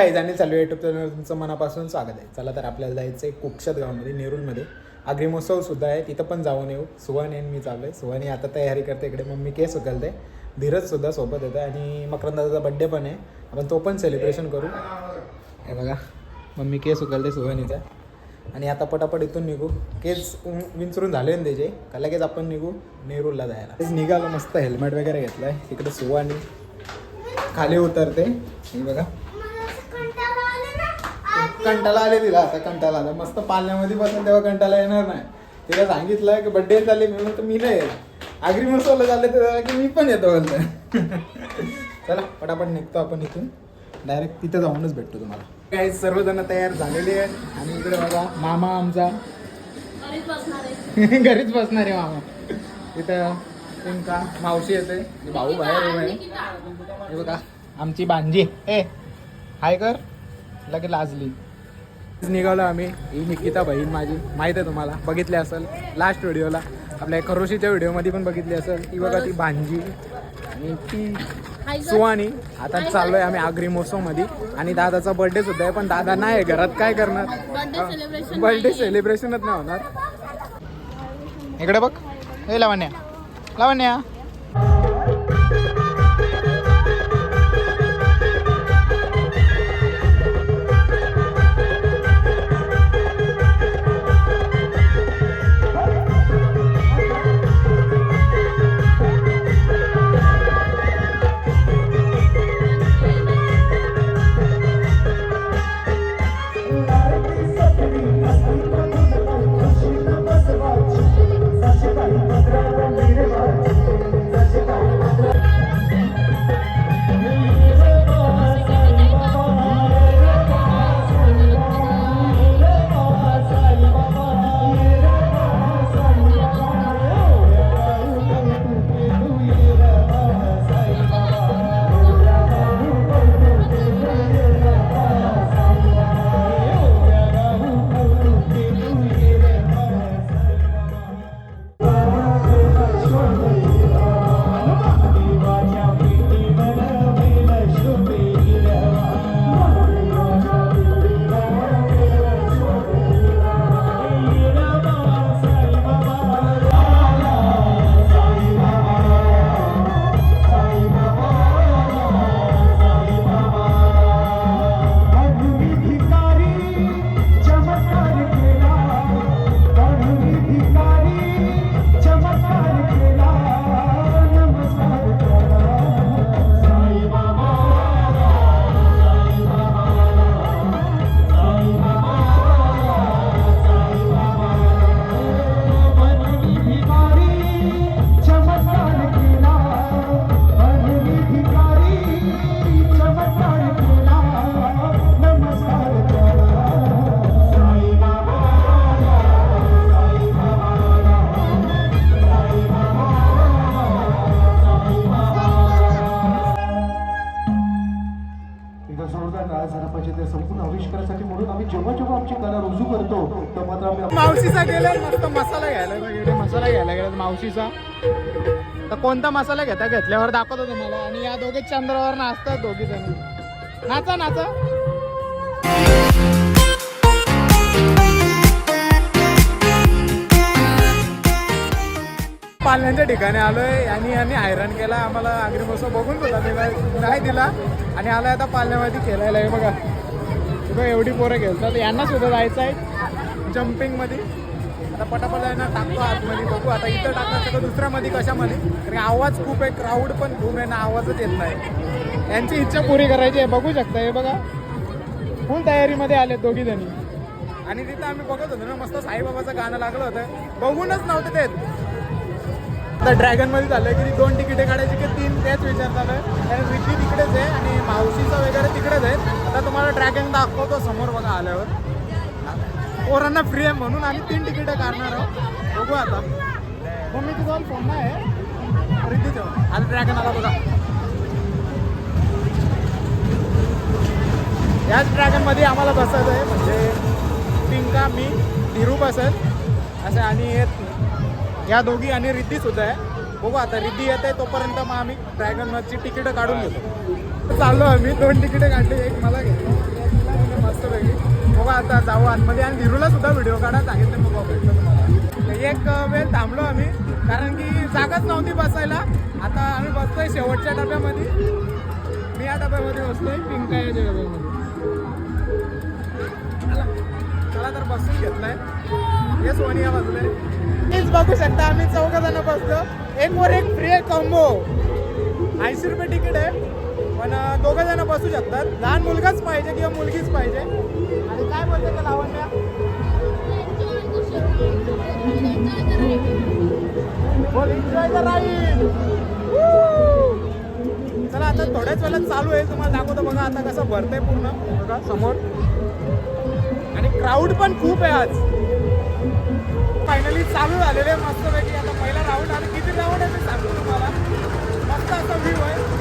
काही आणि चालू युट्यूब चॅनल तुमचं मनापासून स्वागत आहे. चला तर आपल्याला जायचं आहे कुक्षत गावामध्ये नेरूलमध्ये अग्रिमोत्सव सुद्धा आहे तिथं पण जाऊन येऊ. सुहानी आणि मी चाललो आहे. सुहानी आता तयारी करते इकडे. मम्मी केस उकलते. धीरज सुद्धा सोबत येतं आणि मकरंदाचा बड्डे पण आहे. आपण तो पण सेलिब्रेशन करू. हे बघा मम्मी केस उकलते सुहानीचा. आणि आता पटापट इथून निघू. केस विंचरून झाले ना त्याचे. का लगेच आपण निघू नेरूलला जायला. तेच निघालो मस्त हेल्मेट वगैरे घेतलं आहे इकडे सुहानी खाली उतरते. हे बघा. कंटाळा आले तिला आता कंटाळा आला. मस्त पालण्यामध्ये बसून तेव्हा कंटाळा येणार नाही. तिला सांगितलं की बड्डे चालले मी म्हणतो मी नाही आगरी मसाला चालले तर की मी पण येतो बोलतो चला पटापट निघतो आपण इथून. डायरेक्ट तिथे जाऊनच भेटतो तुम्हाला. काही सर्वजण तयार झालेले आहेत. आणि इकडे बघा मामा आमचा. घरीच बसणार आहे मामा. तिथं तुमका मावशी येते. भाऊ बाहेर हे बघा आमची बांजी ए हाय कर. लगे लाजली. निघालो आम्ही. ही निकिता बहीण माझी. माहीत आहे तुम्हाला. बघितली असेल. लास्ट व्हिडिओला आपल्या खरोशीच्या व्हिडिओमध्ये पण बघितली असेल. ती बघा ती भांजी आणि ती सुहानी. आता चाललोय आम्ही आगरी मध्ये आणि दादाचा बर्थडे सुद्धा आहे पण दादा नाही आहे घरात. काय करणार? बर्थडे सेलिब्रेशनच नाही होणार. इकडे बघ. हे लावण्या. लावण्या. आम्ही मावशीचा मस्त मसाला घ्यायला गेले मसाला घ्यायला गेला मावशीचा. तर कोणता मसाला घेता घेतल्यावर दाखवतो तुम्हाला. आणि या दोघे चंद्रावर नाचतात दोघी जण. नाचा नाचा. पालण्याच्या ठिकाणी आलोय. आणि यांनी हैराण केला. आम्हाला आगरी बसव बघून दिला नाही दिला. आणि आलाय आता पालण्यामध्ये खेळायला. आहे बघा. बघा एवढी पोरं खेळतात. यांना सुद्धा जायचं आहे जम्पिंगमध्ये. आता पटापट आहे ना टाकतो आतमध्ये. बघू आता इथं टाकणार का दुसऱ्यामध्ये कशामध्ये? कारण आवाज खूप आहे क्राऊड पण खूप आहे ना आवाजच येत नाही. यांची इच्छा पुरी करायची आहे बघू शकता. हे बघा. फुल तयारीमध्ये आले दोघी जणी. आणि तिथं आम्ही बघत होतो ना मस्त साईबाबाचं गाणं लागलं होतं. बघूनच नव्हतं ते आता ड्रॅगनमध्ये झालंय की दोन तिकिटे काढायची की तीन तेच विचार झालं आहे कारण रिद्धी तिकडेच आहे आणि मावशीचं वगैरे तिकडेच आहे आता तुम्हाला ड्रॅगन दाखवतो समोर बघा आल्यावर. पोरांना फ्री आहे म्हणून आम्ही तीन तिकिटं काढणार आहोत. बघू आता. मम्मीची जाऊन फोन नाही आहे रिद्धीचं आज ड्रॅगन आला बघा. याच ड्रॅगनमध्ये आम्हाला बसायचं आहे म्हणजे पिंका मी धीरू बसेल असं आणि हे- या दोघी आणि रिद्धी सुद्धा आहे. बघू आता रिद्धी येत आहे तोपर्यंत मग आम्ही ड्रॅगनची तिकीटं काढून घेतो. चाललो आम्ही. दोन तिकीटं काढली एक मला घेतलं. मस्तपैकी बघा आता जाऊ आतमध्ये आणि धीरूला सुद्धा व्हिडिओ काढा सांगितलं मग भेटलं तुम्हाला एक वेळ थांबलो आम्ही कारण की जागाच नव्हती बसायला. आता आम्ही बसतोय शेवटच्या डब्यामध्ये. मी या डब्यामध्ये बसतोय पिंका याच्या डब्यामध्ये. चला तर बसून घेतलाय. हे सोनिया बसलंय बाजूला. आहे. बघू शकता आम्ही चौघ जण बसतो. एक वर एक फ्री आहे कॉम्बो ऐंशी रुपये तिकीट आहे. पण अं, दोघं जण बसू शकतात. लहान मुलगाच पाहिजे किंवा मुलगीच पाहिजे. आणि काय बोलते का लावण्या? एन्जॉय द राईड चला आता थोड्याच वेळात चालू आहे. तुम्हाला दाखवतो बघा आता कसं भरतंय पूर्ण. बघा समोर. आणि क्राऊड पण खूप आहे आज. फायनली चालू झालेले आहे मस्तपैकी. आता पहिला राऊंड आणि किती राऊंड आहे ते सांगतो तुम्हाला. मस्त असा व्ह्यू आहे.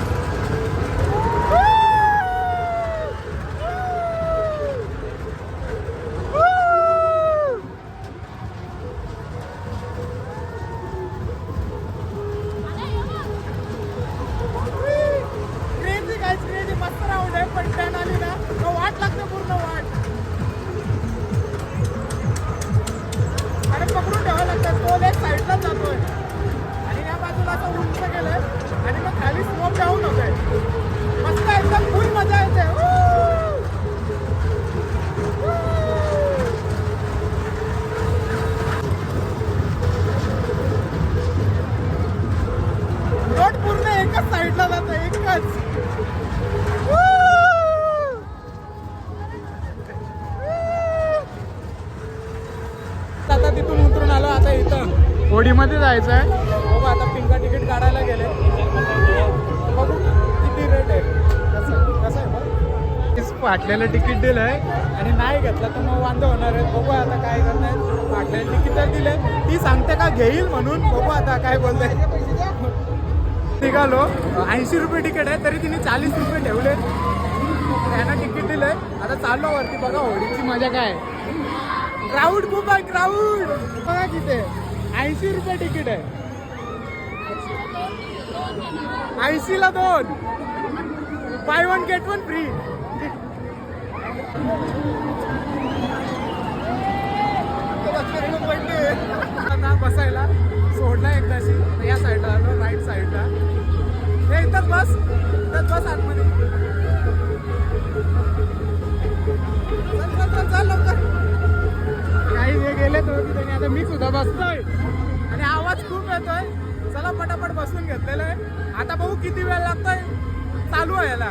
होडीमध्ये जायचं आहे. बघू आता पिंका तिकीट काढायला गेले. बघू किती रेट आहे. कसं कसं आहे? बघ फाटलेलं तिकीट दिलंय आणि नाही घेतलं तर मग वांदे होणार आहे बघू आता काय करणार फाटलेलं तिकीट दिले ती सांगते का घेईल म्हणून? बघू आता काय बोलते. निघालो. ऐंशी रुपये तिकीट आहे तरी तिने चाळीस रुपये ठेवले. त्यांना तिकीट दिलंय आता चाललो वरती. बघा होडीची मजा काय क्राऊड खूप आहे क्राऊड बघा किती ऐंशी रुपये तिकीट आहे. ऐंशीला दोन. Buy one get one free बसायला सोडला एकदाशी. या साईडला आलो राईट साईडला हे इथंच बस. इथंच बस आतमध्ये. चल चल चल चल लवकर. काही हे गेले तर की आता मी सुद्धा बसतोय. आवाज खूप येतोय. चला पटापट बसून घेतलेलं आहे. आता बघू किती वेळ लागतोय. चालू आहे याला.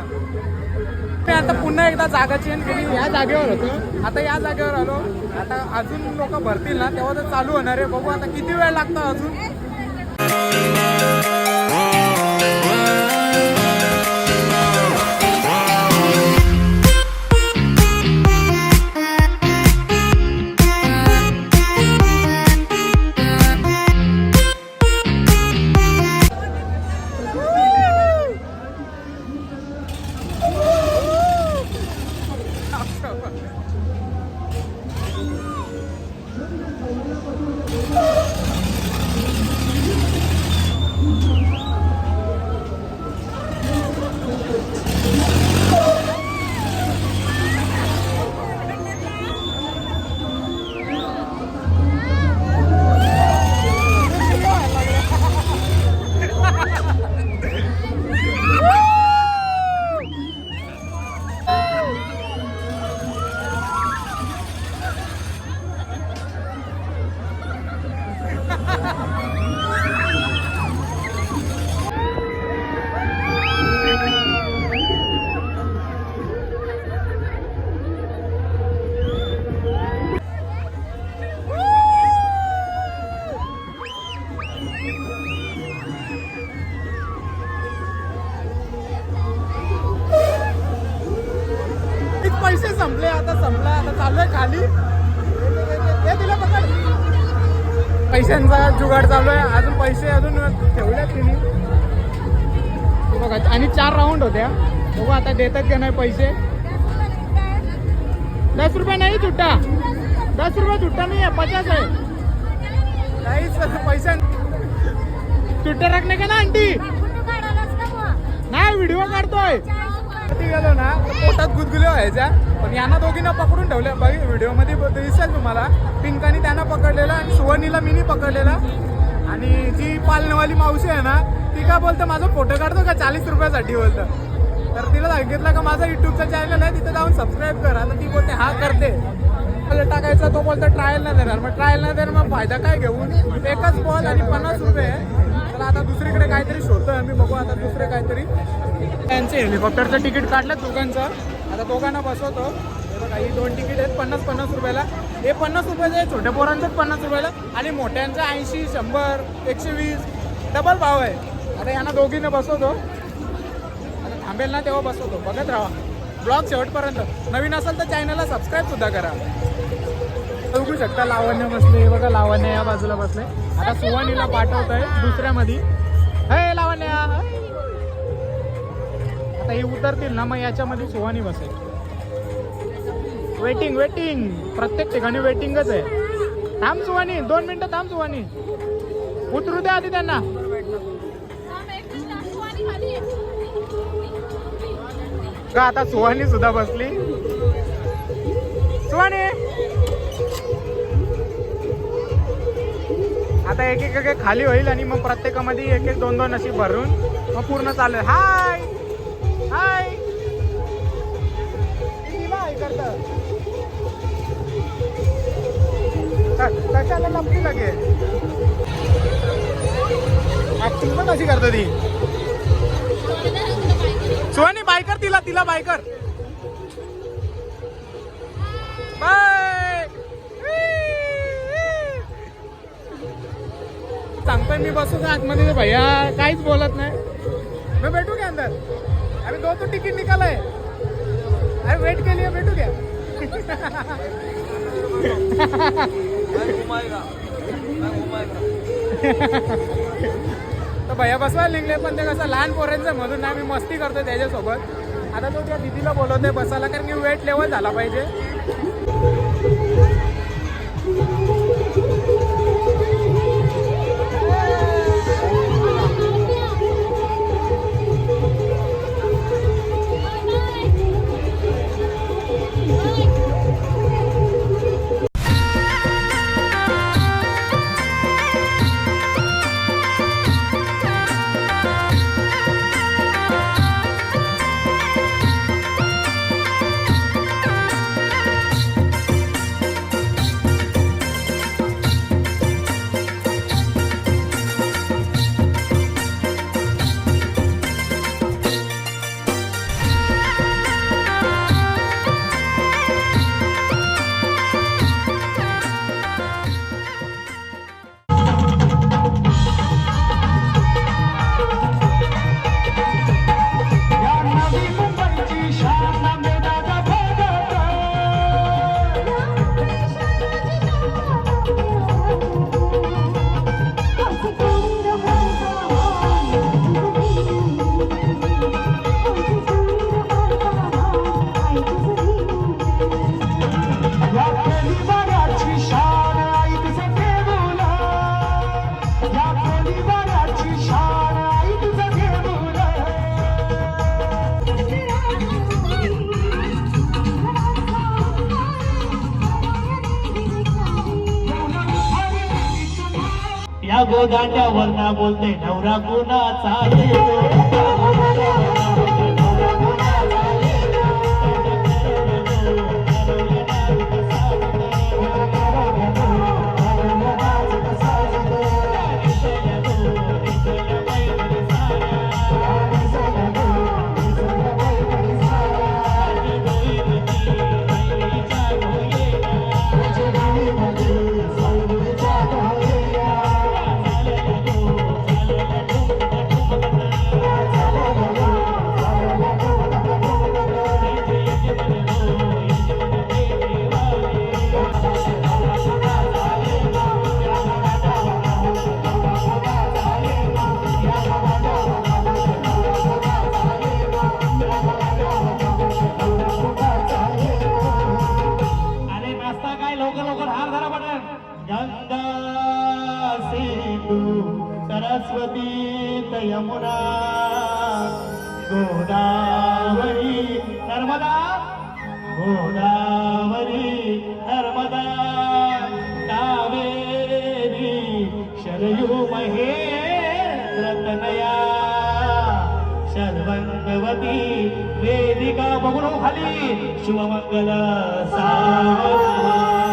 मी आता पुन्हा एकदा जागा चेंज केली. या जागेवर होतो. आता या जागेवर आलो. आता अजून लोक भरतील ना तेव्हा तर चालू होणार आहे. बघू आता किती वेळ लागतो अजून. पैसे अजून ठेवल्यात तिने. बघा आणि चार राऊंड होत्या. बघू आता देतात का नाही पैसे. दस रुपये नाही सुट्टा दस रुपये सुट्टा नाही आहे पचास आहे. काहीच पैसा सुट्टे रखणे का ना आंटी? नाही व्हिडिओ काढतोय. ती गेलो ना पोटात गुदगुल्या व्हायच्या. पण यांना दोघींना पकडून ठेवले. बघ व्हिडिओमध्ये दिसेल तुम्हाला. पिंकानी त्यांना पकडलेला आणि सुवर्णीला मिनी पकडलेला. आणि जी पालनवाली मावशी आहे ना ती काय बोलतं माझा फोटो काढतो का? चाळीस रुपयासाठी बोलतं. तर तिला सांगितलं का माझा युट्यूबचा चॅनल आहे तिथं जाऊन सबस्क्राईब कर. आता ती बोलते हा करते. मला टाकायचा तो बोलतो ट्रायल नाही देणार. मग ट्रायल नाही देणार मग फायदा काय घेऊन? एकच बॉल आणि पन्नास रुपये तर आता दुसरीकडे काहीतरी शोधतोय आम्ही बघू आता दुसरे काहीतरी. त्यांचे हेलिकॉप्टरचं तिकीट काढलं दोघांचं. आता दोघांना बसवतो. बघा ही दोन तिकीट आहेत पन्नास पन्नास रुपयाला. हे पन्नास रुपयाचं आहे छोट्या पोरांचंच पन्नास रुपयाला. आणि मोठ्यांचं ऐंशी शंभर एकशे वीस. डबल भाव आहे. आता यांना दोघीनं बसवतो. आता थांबेल ना तेव्हा बसवतो. बघत राहा. ब्लॉग शेवटपर्यंत. नवीन असेल तर चॅनलला सबस्क्राईब सुद्धा करा. बघू शकता लावण्य बसले. बघा लावण्य या बाजूला बसले. आता सुवानीला पाठवत आहे दुसऱ्यामध्ये. हे लावण्या. आता हे उतरतील ना मग याच्यामध्ये सुवानी बसेल. वेटिंग वेटिंग प्रत्येक ठिकाणी वेटिंगच आहे. थांब सुवानी दोन मिनिटं थांब सुवानी उतरू द्या आधी त्यांना. का आता सुहानी सुद्धा बसली? सुहानी! आता एक एक खाली होईल आणि मग प्रत्येकामध्ये एक एक दोन दोन अशी भरून मग पूर्ण चालेल हाय कशाला लपली लागे ऍक्टिंग पण कशी करतो ती. सुहानी बायकर तिला तिला बायकर. बाय! सांगतोय मी बसू आतमध्ये? भैया काहीच बोलत नाही. मी भेटू घ्या अंदर. अरे दो तो तिकीट निकालाय. अरे वेट केली भेटू घ्या तर भैया बसवायला निघले पण ते कसं लहान पोरांचं मधून आम्ही मस्ती करतो त्याच्यासोबत. आता तो त्या दिदीला बोलवतोय बसायला कारण की वेट लेवल झाला पाहिजे. बोलते नवरा कोणाचा येतो शर्वंगवती वेदिका बघून खाली शिवमंगला सावधा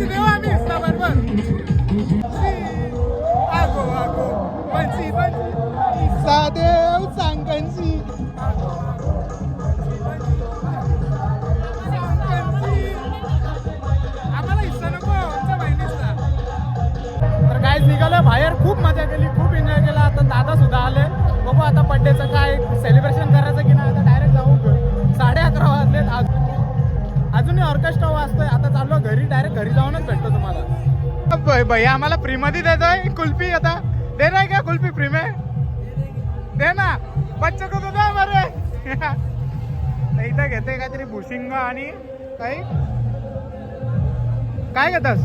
Entendeu? A तुम्हाला भैया आम्हाला फ्री मध्ये देतोय कुल्फी आता. दे नाही का कुल्फी फ्री में दे ना. बच्च को तो बरे. इथं घेते काहीतरी भुशिंग आणि काही. काय घेतस?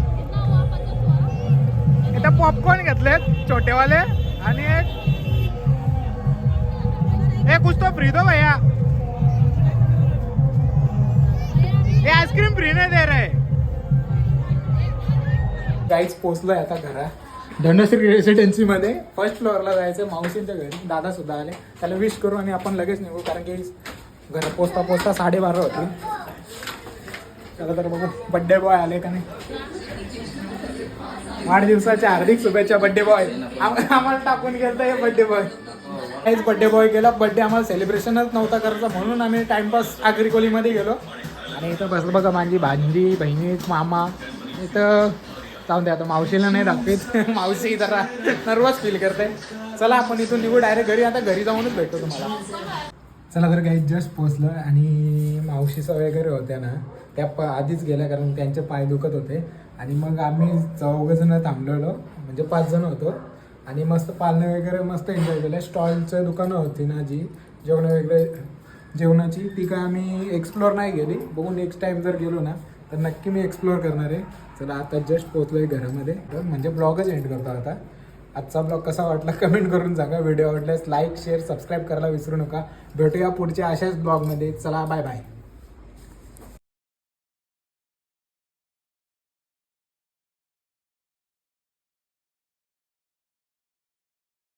इथं पॉपकॉर्न घेतलेत छोटेवाले. आणि एक हे कुछ तो फ्री दो भैया. हे आईस्क्रीम फ्री नाही दे रे. गाईच पोचलोय आता घरा धनश्री रेसिडेन्सी मध्ये फर्स्ट फ्लोअरला जायचं मावशींच्या घरी. दादा सुद्धा आले. त्याला विश करू आणि आपण लगेच निघू कारण की घर पोचता पोचता साडेबारा होती चला तर बघू बड्डे बॉय आले का नाही? वाढदिवसाच्या हार्दिक शुभेच्छा बड्डे बॉय आम्हाला टाकून गेलं हे बड्डे बॉय काहीच बड्डे बॉय केला. बड्डे आम्हाला सेलिब्रेशनच नव्हता करायचा म्हणून आम्ही टाइमपास आग्रिकोलीमध्ये गेलो. आणि इथं बसलं बघा माझी भांजी बहिणी मामा इथं जाऊन दे आता मावशीला नाही दाखवीत. मावशी जरा नर्वस फील करते. चला आपण इथून निघू डायरेक्ट घरी. आता घरी जाऊनच भेटतो तुम्हाला. चला तर काही जस्ट पोचलं आणि मावशीचं वगैरे होत्या ना. त्या प आधीच गेल्या कारण त्यांचे पाय दुखत होते. आणि मग आम्ही चौघजणं थांबलेलो. म्हणजे पाच जण होतो. आणि मस्त पालणं वगैरे मस्त एन्जॉय केलं. स्टॉलचं दुकानं होती ना जी जेवण वगैरे जेवणाची ती काय आम्ही एक्सप्लोअर नाही गेली बघू नेक्स्ट टाईम जर गेलो ना तर नक्की मी एक्सप्लोअर करणार आहे. चला आता जस्ट पोचलो आहे घरामध्ये. तर म्हणजे ब्लॉगच एंड करतो आता. आजचा ब्लॉग कसा वाटला कमेंट करून सांगा. व्हिडिओ आवडल्यास लाईक शेअर सबस्क्राईब करायला विसरू नका. भेटूया पुढच्या अशाच ब्लॉगमध्ये चला बाय बाय